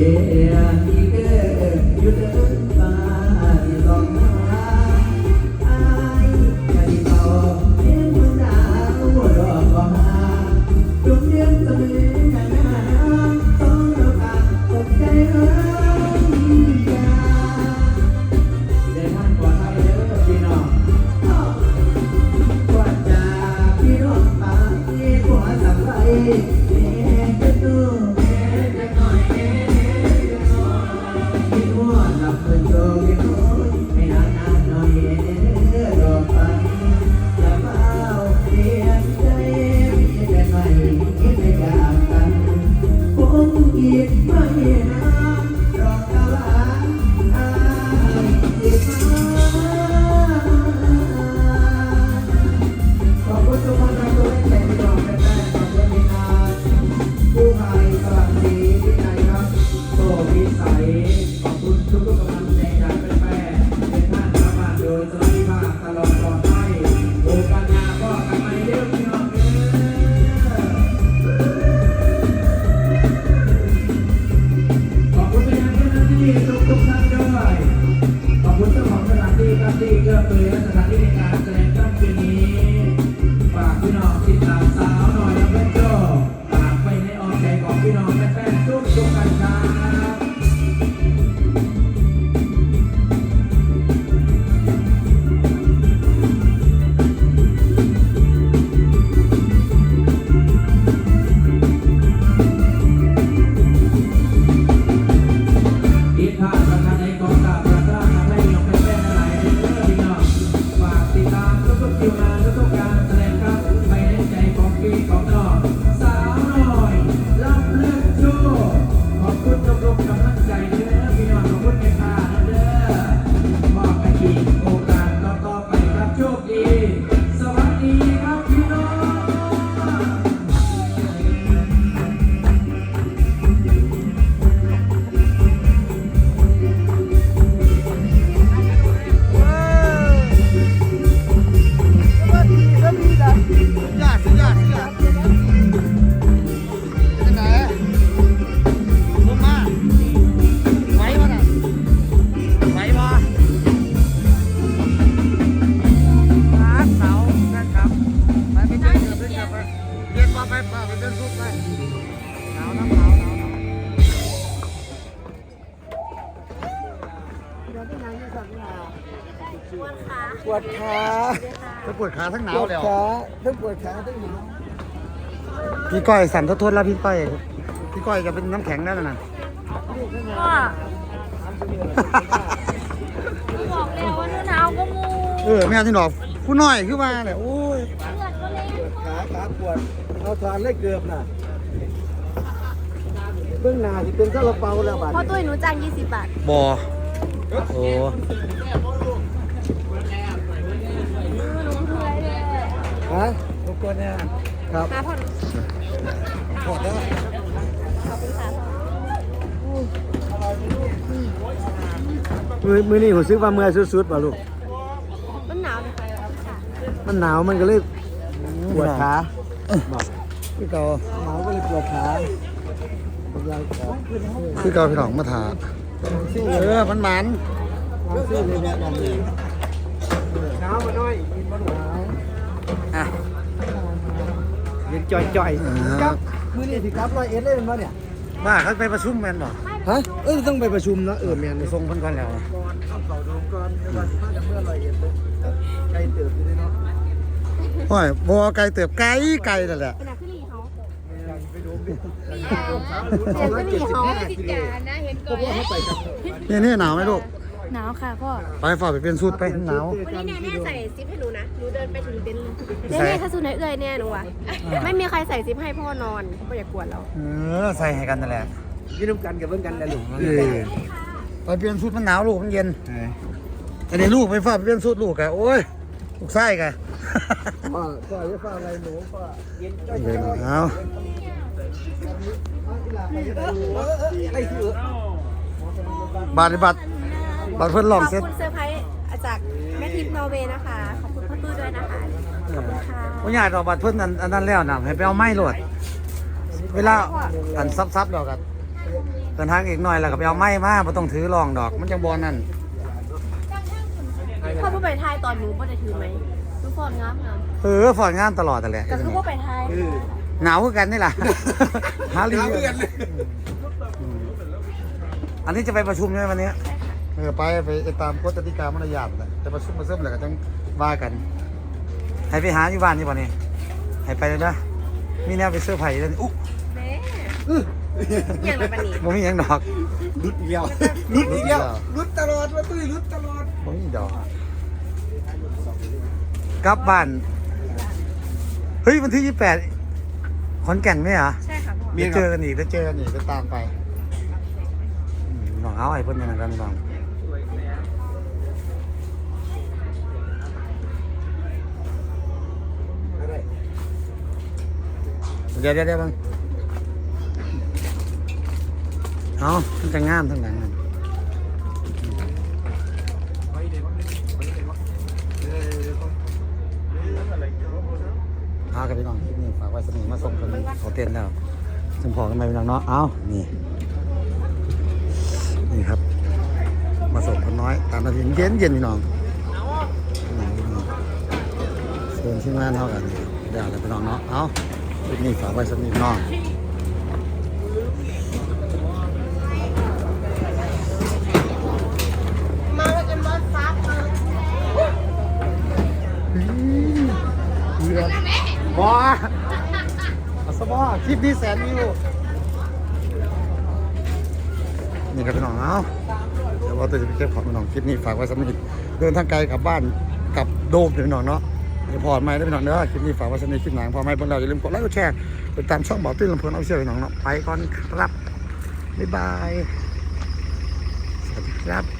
é a 哎 ปปวดขาทั้งหนาปววดแล้วขาทั้งปวดขาทั้งหนาวพี่ก้อยสั่นทดๆแล้วพี่ก้อยพี่ก้อยจะเป็นน้ำแข็งแล้วนะพ่อบอกแล้วว่าหนูหนาวก็มูเออแม่ที่หนอกผู้น้อยคือว่าแหละโอ้ยเลือดก็เลยปวดขาขาปวดเอาทานเลยเกือบน่ะเบื้องหน้าที่เป็นซาลาเปาแล้วบาดพ่อตุ้ยหนูจ้าง20บาทบอโอ้ หนูเพื่อยเลย ฮะทุกคนเนี่ยครับมาพ่อปวดแล้วขอบคุณค่ะมือมือนี่ผมซื้อว่าเมื่อยสุดๆป่ะลูก มันหนาวเลยค่ะ มันหนาวมันก็เลยปวดขาบอกคือเก่าหนาวก็เลยปวดขาผมยายขอคือเก่าพี่น้องมาถาซื้อเออมันหมันซื้อเลยเนี่ยอย่างนี้หนาวมาหน่อยกินมาหนาว อะเย็นจ่อยอ่าๆครับมือนี่สิครับร้อยเอ็ดเลยมั้ยเนี่ยว่าเขาไปประชุมแมนบ่ฮะเอ้ยต้องไปประชุมนะเออแมนไปส่งเพิ่นก่อนแล้วก่อนเอาเป่าดูก่อนเมื่อวันมาจากเมื่อร้อยเอ็ดเลยไกลเติบอยู่เลยเนาะโอ้ยบ่ไกลเติบไกลไกลนั่นแหละเป็นอะไรขึ้นหลีเขาไปดูดิเสียงขึ้นหลีเขาติดจานะเห็นก่อนเขาไปกันนี่นี่หนาวไหมลูก หนาวค่ะพ่อไปฝ่าไปเป็นสูตรไปหนาววันนี้แน่ๆใส่ซิปให้หนูนะ หนูเดินไปถึงเต็นท์แน่ๆถ้าสูนไหนเอื้อยแน่หนูอะไม่มีใครใส่ซิปให้พ่อนอนพ่ออย่ากวนเราเออใส่ให้กันนั่นแหละยืนกันกับเพื่อนกันนะลูกเออไปเปลี่ยนสูตรมันหนาวลูกมันเย็นอันนี้ลูกไปฝ่าไปเปลี่ยนสูตรลูกแกโอ้ยลูกไส้แกพ่อพ่อจะฟ้าอะไรหนูพ่อเย็นจ่อยเย็นเอาไอ้ถือบาทบัตร บัตรเพิ่นลองเซ็ตขอบคุณเซอร์ไพรส์จากแม่ทิพย์นอร์เวย์นะคะ ขอบคุณพ่อตุ้ยด้วยนะคะ ขอบคุณค่ะผู้ใหญ่ต่อบัตรเพิ่นอันอันนั้นแล้วนะให้ไปเอาไม้โหลด เวลาอันซับๆดอกกันเดินทางอีกหน่อยแล้วก็ไปเอาไม้มาบ่ต้องถือรองดอก มันจังบ่นั่นพ่อผู้ไปไทยตอนหนูพ่อจะถือไหมทุกคนงามงามเออฝอนงานตลอดแต่นแหละแต่คือพ่อไปไทยหนาวคือกันนี่ล่ะหาลีอืมอันนี้จะไปประชุมใช่ไหมวันนี้ เออไปไปตามกฎกติกามารยาทแหละจะประชุมมาเริ่มแล้วก็ต้องว่ากัน ให้ไปหาอยู่บ้านนี่ป่ะนี่ให้ไปเลยนะมีแนวไปเสื้อร์ไผ่เลยอุ๊แม่อย่างไรปะนี่บ่มีหยังดอกรุดอีกแล้วรุดอีกแล้วรุดตลอดมาตุ้ยรุดตลอดบ่มีดอกกลับบ้านเฮ้ยวันที่ยี่แปดขอนแก่นไหมเหรอใช่ค่ะพ่อ เดี๋ยวเจอกันอีกเดี๋ยวเจอกันอีกจะตามไปอืมน้องเอาไอ้เพิ่นยังไงกันน้อง เดี๋ยวเดี๋ยวเดี๋ยวบังเอามันจะงามทั้งหลังนั่นเอากันไปน้องคลิปนี้ฝากไว้สนิทมาส่งคนเขาเต้นแล้วจึงพอกันไปพี่น้องเนาะเอานี่ นี่ครับ มาส่งคนน้อย ตามนาทีเย็นเย็นพี่น้องนี่พี่น้องเชิญที่งานเท่ากันเดี๋ยวเราไปน้องเนาะเอา คลิปนี้ฝากไว้สนิทน้องมาแล้วกันบอสบมาเดือดบอเอาสบอคลิปนี้แสนวิวนี่ครับพี่น้องเอาเดี๋ยวว่าตัวจะไปเก็บของพี่น้องคลิปนี้ฝากไว้สำหรับเดินทางไกลกลับบ้านกลับโดมพี่น้องเนาะ เดี๋ยวพอดไม่ได้ไปน้อนเด้อคลิปนี้ฝากไว้สนิทคลิปหนังพอไม่เพิ่งเราอย่าลืมกดไลค์กดแชร์ติดตามช่องบอกตื้นลำเพลินเอาเชื่อไปหน่องเนาะไปก่อนครับบ๊ายบายสวัสดีครับ